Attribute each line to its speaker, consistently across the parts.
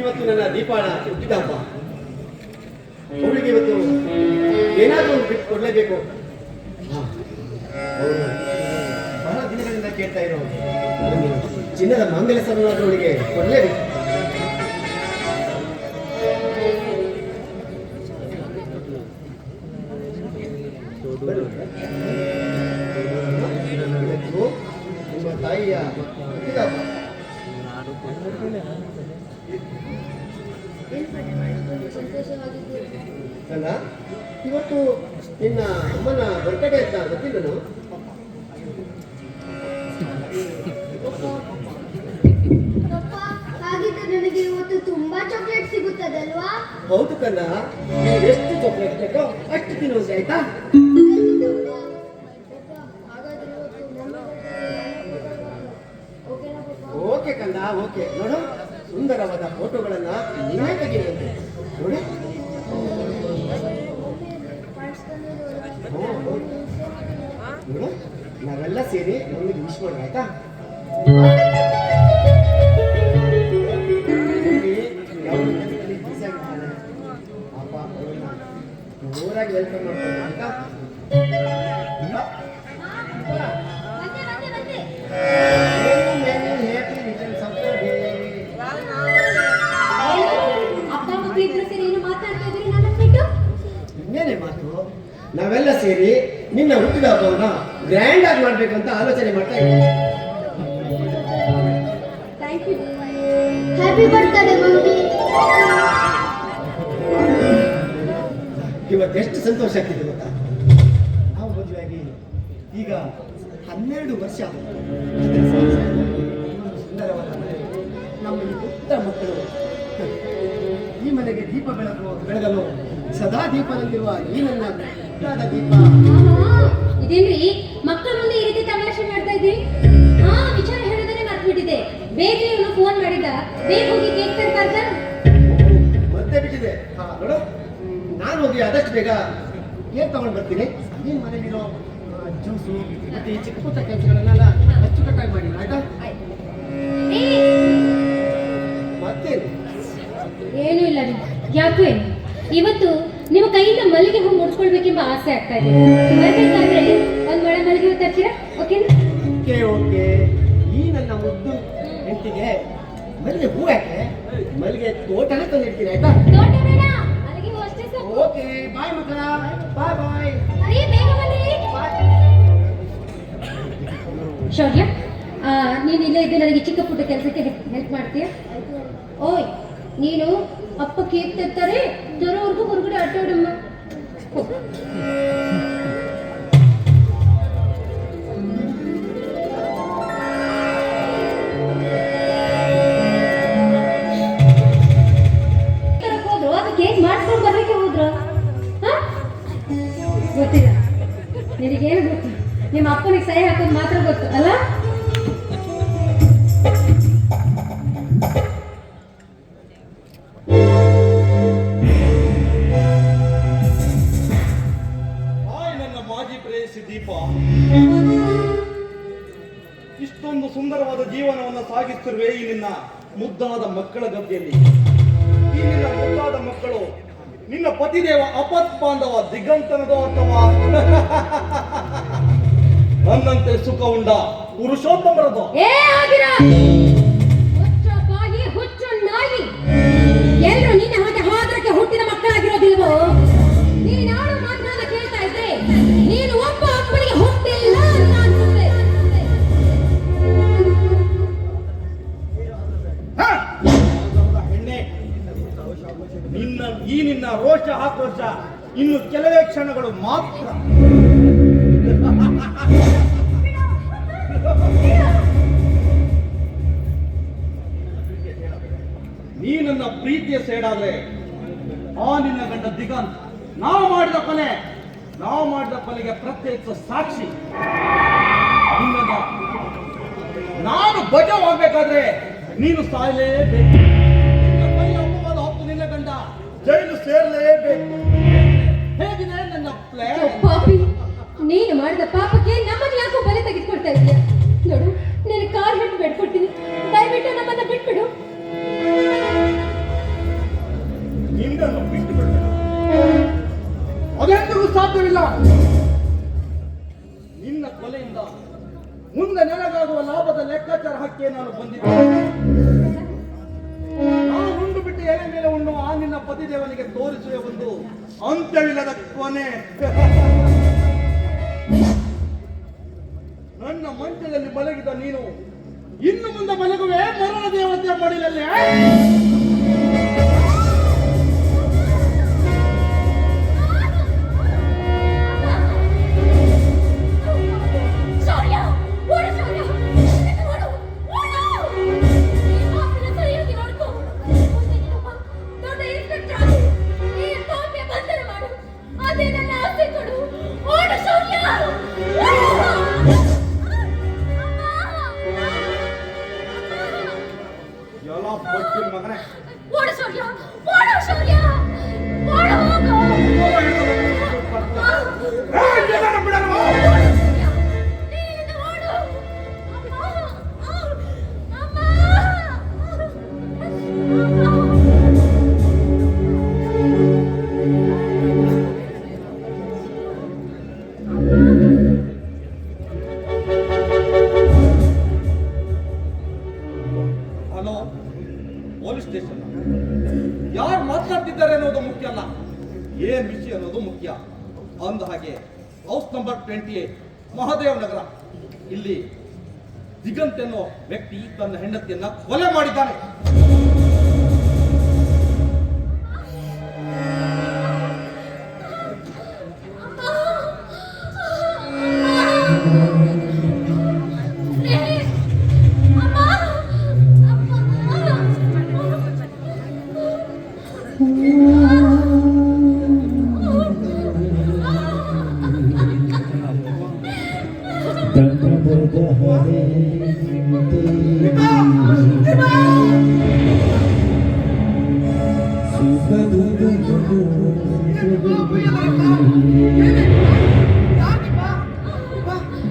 Speaker 1: ಇವತ್ತು ನನ್ನ ದೀಪಾಳ ಹುಟ್ಟಿದ ಹಬ್ಬ. ಅವಳಿಗೆ ಇವತ್ತು ಏನಾದರೂ ಒಂದು ಬಿಟ್ಟು ಕೊಡಲೇಬೇಕು. ಬಹಳ ದಿನಗಳಿಂದ ಕೇಳ್ತಾ ಇರೋ ಚಿನ್ನದ ಮಂಗಲ ಸಮಾಜ ಅವಳಿಗೆ ಕೊಡಲೇಬೇಕು ನಿಮ್ಮ ತಾಯಿಯ ಹುಟ್ಟಿದ ಹಬ್ಬ. ಅಲ್ಲ? ಇವತ್ತು ನಿನ್ನ ಅಮ್ಮನ ಬರ್ತ್ಡೇ ಅಂತ ಗೊತ್ತಿಲ್ಲನು
Speaker 2: ನನಗೆ ಇವತ್ತು ತುಂಬಾ ಚಾಕ್ಲೇಟ್ ಸಿಗುತ್ತದೆ ಅಲ್ವಾ
Speaker 1: ಹೌದು ಕಣ್ಣ. ಎಷ್ಟು ಚಾಕ್ಲೇಟ್ ಬೇಕೋ ಅಷ್ಟು ತಿನ್ನುವಂತೆ ಆಯ್ತಾ? ಓಕೆ ಕಂದ ಓಕೆ ನೋಡು. ಸುಂದರವಾದ ಫೋಟೋಗಳನ್ನ ನೀವೇ ತೆಗೆಯುವಂತೆ ನೋಡಿ. ನೋಡು ನಾವೆಲ್ಲ ಸೇರಿ ನಮಗೆ ವಿಶ್ ಮಾಡೋಣ ಆಯ್ತಾ. ಜೋರಾಗಿ ವೆಲ್ಕಮ್ ಮಾಡ್ಕೊಂಡು ಆಯ್ತಾ ಹುಟ್ಟಿದ ಹಬ್ಬವನ್ನ ಗ್ರ್ಯಾಂಡ್ ಆಗಿ ಮಾಡ್ಬೇಕಂತ ಆಲೋಚನೆ ಮಾಡ್ತಾ
Speaker 2: ಇದ್ದೀನಿ. ಇವತ್ತು
Speaker 1: ಎಷ್ಟು ಸಂತೋಷ ಆಗ್ತಿದೆ ಗೊತ್ತಾ? ನಾವು ಮದುವೆಯಾಗಿ ಈಗ ಹನ್ನೆರಡು ವರ್ಷ ಸುಂದರವಾದ ಮನೆ. ನಮ್ಮ ಈ ಪುಟ್ಟ ಮಕ್ಕಳು. ಈ ಮನೆಗೆ ದೀಪ ಬೆಳಕು ಬೆಳಗಲು ಸದಾ ದೀಪದಲ್ಲಿರುವ ಈ ನನ್ನ ದೀಪ.
Speaker 3: ಇದೇನ್ರಿ? ಮಕ್ಕಳ ಮುಂದೆ ಈ ರೀತಿ ತಮಾಷೆ ಮಾಡ್ತಾ ಇದ್ದೀರಿ? ಹಾ ವಿಚಾರ ಹೇಳೋದನ್ನೇ ಮರ್ತ್ಬಿಟ್ಟಿದೆ ಬೇಗ ಇವನು ಫೋನ್ ಮಾಡಿದ ಬೇಗ ಹೋಗಿ ಕೇಕ್ ತರ್ಬಾರ್ದ
Speaker 1: ಮತ್ತೆ ಬಿಟ್ಟಿದೆ. ಹಾ ನೋಡು. ನಾನು ಹೋಗಿ ಆದಷ್ಟು ಬೇಗ ಏನ್ ತಗೊಂಡು ಬರ್ತೀನಿ. ನೀನ್ ಮನೇಲಿರೋ ಜ್ಯೂಸು ಮತ್ತೆ ಈ ಚಿಕ್ಕ ಪುಟ್ಟ ಕೆಲಸಗಳನ್ನೆಲ್ಲ ಅಚ್ಚುಕಟ್ಟಾಗಿ ಮಾಡಿ ಆಯ್ತಾ?
Speaker 3: ಮತ್ತೆ
Speaker 1: ಮತ್ತೇನು?
Speaker 3: ಏನೂ ಇಲ್ಲ ರೀ. ಯಾಕೆ? ಏನು ಇವತ್ತು ನಿಮ್ಮ ಕೈಯಿಂದ ಮಲ್ಲಿಗೆ ಹೂ ಮುಡ್ಸ್ಕೊಳ್ಬೇಕೆಂಬ ಆಸೆ ಆಗ್ತಾ ಇದೆ. ಬರ್ಬೇಕಾದ್ರೆ ಒಂದ್ ಮಳೆ ಮಲ್ಲಿಗೆ ಹೂ ತರ್ತೀರಾ? ಓಕೆನಾ
Speaker 1: ಓಕೆ ಓಕೆ ಈ ನನ್ನ ಮುದ್ದು ಹೆಂಡತಿಗೆ ಮಲ್ಲಿಗೆ ಹೂ ಯಾಕೆ? ಮಲ್ಲಿಗೆ ತೋಟನ ತಂದಿರ್ತೀನಿ ಆಯ್ತಾ?
Speaker 3: ತೋಟ ಬೇಡ. ಮಲ್ಲಿಗೆ ಹೂ ಅಷ್ಟೇ ಸಾಕು.
Speaker 1: ಓಕೆ ಬಾಯ್ ಮಕ್ಕಳ. ಬಾಯ್ ಬಾಯ್
Speaker 3: ಅರೇ ಬೇಗ ಬನ್ನಿ. ಶೌರ್ಯ. ನೀನು ಇಲ್ಲೇ ಇದ್ದು ನನಗೆ ಚಿಕ್ಕ ಪುಟ್ಟ ಕೆಲಸಕ್ಕೆ ಹೆಲ್ಪ್ ಮಾಡ್ತೀಯ? ಓಯ್ ನೀನು ಅಪ್ಪ ಕೇಕ್ ತರ್ತಾರೆ ತರೋವರೆಗೂ ಹೊರಗಡೆ ಆಟ ಹೋಗು.
Speaker 4: ಜೀವನವನ್ನು ಸಾಗಿಸ್ತಿರುವೆ ಈ ನಿನ್ನ ಮುದ್ದಾದ ಮಕ್ಕಳ ಗದ್ದೆಯಲ್ಲಿ ಈ ನಿನ್ನ ಮುದ್ದಾದ ಮಕ್ಕಳು, ನಿನ್ನ ಪತಿದೇವ ಅಪತ್ ಬಾಂಧವ ದಿಗಂತನದೋ ಅಥವಾ? ನನ್ನಂತೆ ಸುಖ ಉಂಡ ಪುರುಷೋತ್ತಮರದು?
Speaker 3: ನಿನ್ನ ಹಾಗೆ ಹಾದ್ರಕ್ಕೆ ಹುಟ್ಟಿದ ಮಕ್ಕಳಾಗಿರೋದಿಲ್ವೋ? ನೀನು ಕೇಳ್ತಾ ಇದ್ರೆ
Speaker 4: ನಾವು ಮಾಡಿದ ಕೊಲೆ ನಾವು ಮಾಡಿದ ಕೊಲೆಗೆ ಪ್ರತ್ಯೇಕ ಸಾಕ್ಷಿ ನಾನು ಬಜೆ ನೀನು ಸಾಯಲೇಬೇಕು. ಹತ್ತು ನಿನ್ನ ಗಂಡ. ಜೈಲು ಸೇರಲೇಬೇಕು. ಹೇಗಿದೆ ನನ್ನ
Speaker 3: ನೀನು ಮಾಡಿದ ಪಾಪಕ್ಕೆ ನಮ್ಮನ್ನು ಯಾಕೋ ಬಲೆ ತೆಗೆದುಕೊಳ್ತಾ ಇದೆಯಾ? ನೋಡು ನೀನು ಕಾರ್ ಹಿಡಿದು ಬಿಟ್ಕೊಡ್ತೀನಿ ದಯವಿಟ್ಟು ನಮ್ಮನ್ನ ಬಿಟ್ಬಿಡು. ನಿನ್ನನ್ನು ಬಿಟ್ಟು ಬಿಡ್ಬೇಡ ಎಂದಿಗೂ ಸಾಧ್ಯವಿಲ್ಲ. ನಿನ್ನ ಕೊಲೆಯಿಂದ ಮುಂದೆ
Speaker 5: ನನಗಾಗುವ ಲಾಭದ ಲೆಕ್ಕಾಚಾರ ಹಕ್ಕಿ ನಾನು ಬಂದಿದ್ದೆ. ಉಂಡು ಬಿಟ್ಟು ಎಲೆ ಮೇಲೆ ಉಣ್ಣುವ ಆ ನಿನ್ನ ಪತಿದೇವನಿಗೆ
Speaker 3: ತೋರಿಸುವ ಒಂದು ಅಂತ್ಯವಿಲ್ಲದ
Speaker 5: ಕೊನೆ. ನನ್ನ ಮಂಚದಲ್ಲಿ ಮಲಗಿದ ನೀನು ಇನ್ನು
Speaker 3: ಮುಂದೆ ಮಲಗುವೆ ಮರಣ ದೇವತೆಯ ಮಡಿಲಲ್ಲಿ. பொய்க்கும் மகனே. ஓட சொல்லியா ஓட சொல்லியா ಏನ್ ವಿಷಯ ಅನ್ನೋದು ಮುಖ್ಯ. ಅಂದ ಹಾಗೆ house number twenty eight Mahadev Nagar. ಇಲ್ಲಿ ದಿಗಂತ್ ಎನ್ನುವ ವ್ಯಕ್ತಿ ತನ್ನ ಹೆಂಡತಿಯನ್ನ ಕೊಲೆ ಮಾಡಿದ್ದಾನೆ.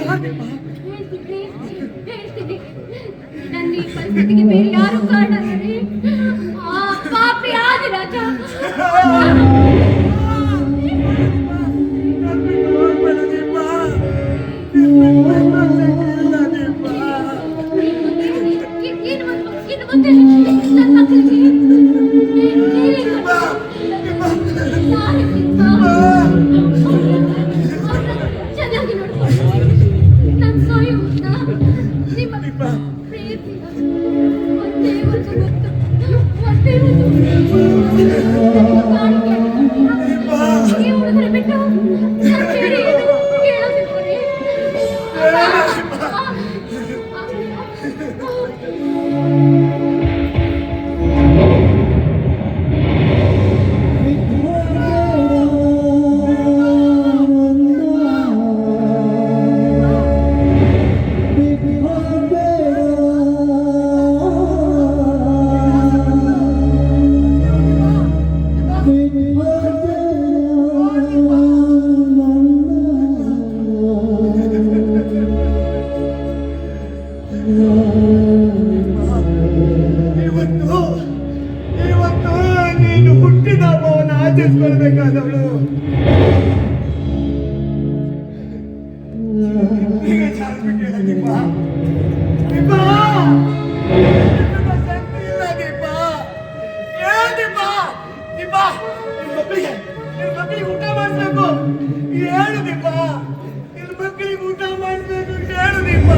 Speaker 5: ಹೇಳ್ತೀನಿ. ಹೇಳ್ತೀನಿ. ನನ್ನ ಈ ಪರಿಸ್ಥಿತಿಗೆ ಬೇರೆ ಯಾರು ಕಾರಣ Yeah. ಮಕ್ಕಳಿಗೆ ನಿನ್ ಮಕ್ಕಳಿಗೆ ಊಟ ಮಾಡಿಸ್ಬೇಕು. ಹೇಳು ದೀಪ ನಿನ್
Speaker 6: ಮಕ್ಕಳಿಗೆ ಊಟ ಮಾಡಿಸ್ಬೇಕು ಹೇಳು ದೀಪ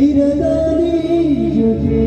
Speaker 6: ಇರದಾನಿ ಜೊತೆ.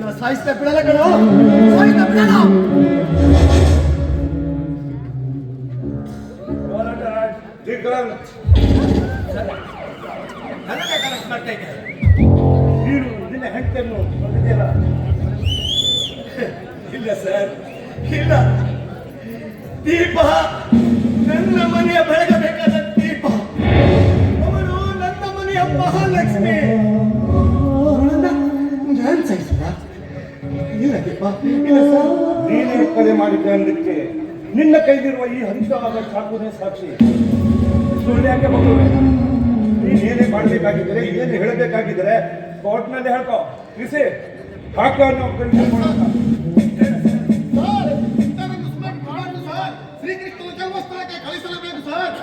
Speaker 6: ನಿನ್ನನ್ನು ಸಾಯಿಸ್ತಾ ಬಿಡಲ್ಲ ಕಣೋ. ಸಾಯಿಸ್ತಾ ಬಿಡಲ್ಲ. ನನ್ನನ್ನೇ ಕನೆಕ್ಟ್ ಮಾಡ್ತಾ
Speaker 4: ನಿನ್ನ
Speaker 6: ಇಲ್ಲ ಸರ್, ಇಲ್ಲ. ದೀಪ, ನನ್ನ ಮನೆಯ ಬೆಳಗಬೇಕಾದ ದೀಪ. ಅವನು ನನ್ನ ಮನೆಯ ಮಹಾಲಕ್ಷ್ಮಿ. ನೀನೇ
Speaker 4: ಕೊಲೆ ಮಾಡಿದ್ದೆ ಅಂದಕ್ಕೆ ನಿನ್ನ ಕೈದಿರುವ ಈ ಹಂಸವಾದ ಚಾಕುನೇ ಸಾಕ್ಷಿ. ಸುಳ್ಳು ಯಾಕೆ ಮಕ್ಕಳು ನೀನೇನೇ ಮಾಡಬೇಕಾಗಿದ್ದರೆ, ಏನೇ ಹೇಳಬೇಕಾಗಿದ್ದರೆ ಕೋರ್ಟ್ನಲ್ಲಿ ಹೇಳ್ಕೊ. ಕೃಷಿ ಹಾಕ ಅನ್ನೋ
Speaker 2: ಶ್ರೀಕೃಷ್ಣನ ಜನ್ಮಸ್ಥಳಕ್ಕೆ ಕಳಿಸಲೇಬೇಕು ಸರ್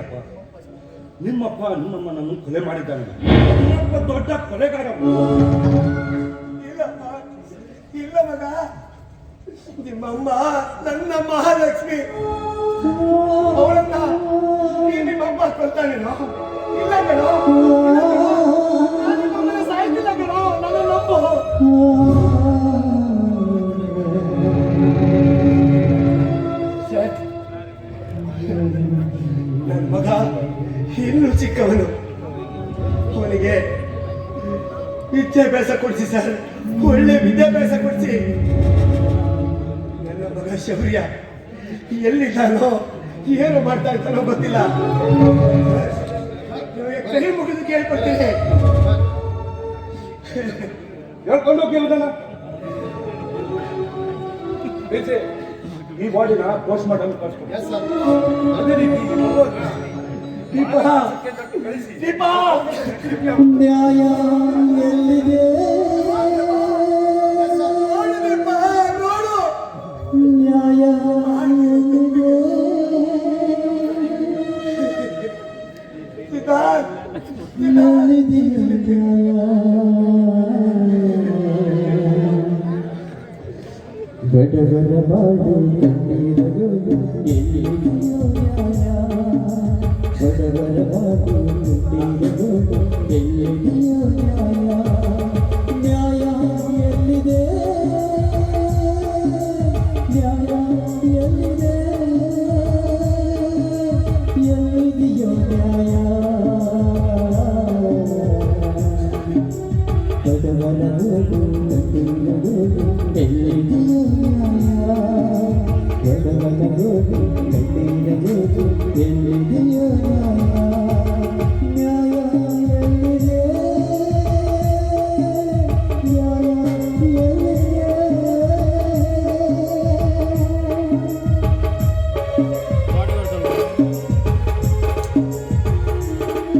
Speaker 4: ನನಗಿಲ್ಲಪ್ಪ ನಿಮ್ಮಪ್ಪ ನಮ್ಮನ್ನು ಕೊಲೆ ಮಾಡಿದ್ದಾನೆ. ನಿಮ್ಮಪ್ಪ ದೊಡ್ಡ ಕೊಲೆಗಾರ.
Speaker 6: ಇಲ್ಲಪ್ಪ, ಇಲ್ಲ ಮಗ. ನಿಮ್ಮಮ್ಮ ನನ್ನ ಮಹಾಲಕ್ಷ್ಮಿ. ಅವಳನ್ನ ನಿಮ್ಮಪ್ಪ ನಿಮ್ಮಮ್ಮ ಕೊಲ್ತಾನೇನೋ ಇಲ್ಲ ನಿಮ್ಮಮ್ಮನ ಸಾಯ್ತಿಲ್ಲ ಕಣೋ. ನನ್ನ ನಂಬು. ಇನ್ನೂ ಚಿಕ್ಕವನು. ಅವನಿಗೆ ವಿದ್ಯಾಭ್ಯಾಸ ಕೊಡಿಸಿ ಸರ್. ಒಳ್ಳೆ ವಿದ್ಯಾಭ್ಯಾಸ ಕೊಡಿಸಿ. ನನ್ನ ಮಗ ಶೌರ್ಯ. ಎಲ್ಲಿದ್ದಾನೋ ಏನು ಮಾಡ್ತಾ ಇರ್ತಾನೋ ಗೊತ್ತಿಲ್ಲ. ಕೈ ಮುಗಿದು ಕೇಳ್ಕೊಳ್ತೇನೆ.
Speaker 4: ಹೇಳ್ಕೊಂಡು ಹೋಗಿ ಹೋದನ ಈ ಬಾಡಿನ ಪೋಸ್ಟ್ ಮಾಡಲು ಕಳ್ಸ್ಕೊಡಿ ಅದೇ ರೀತಿ
Speaker 5: ನ್ಯಾಯ ಎಲ್ಲಿದೆ ನ್ಯಾಯ ಎಲ್ಲಿದೆ ಬಡವರ ಬಾಡು ಎಲ್ಲಿದೆಯೋ ನ್ಯಾಯ ಬಡವರ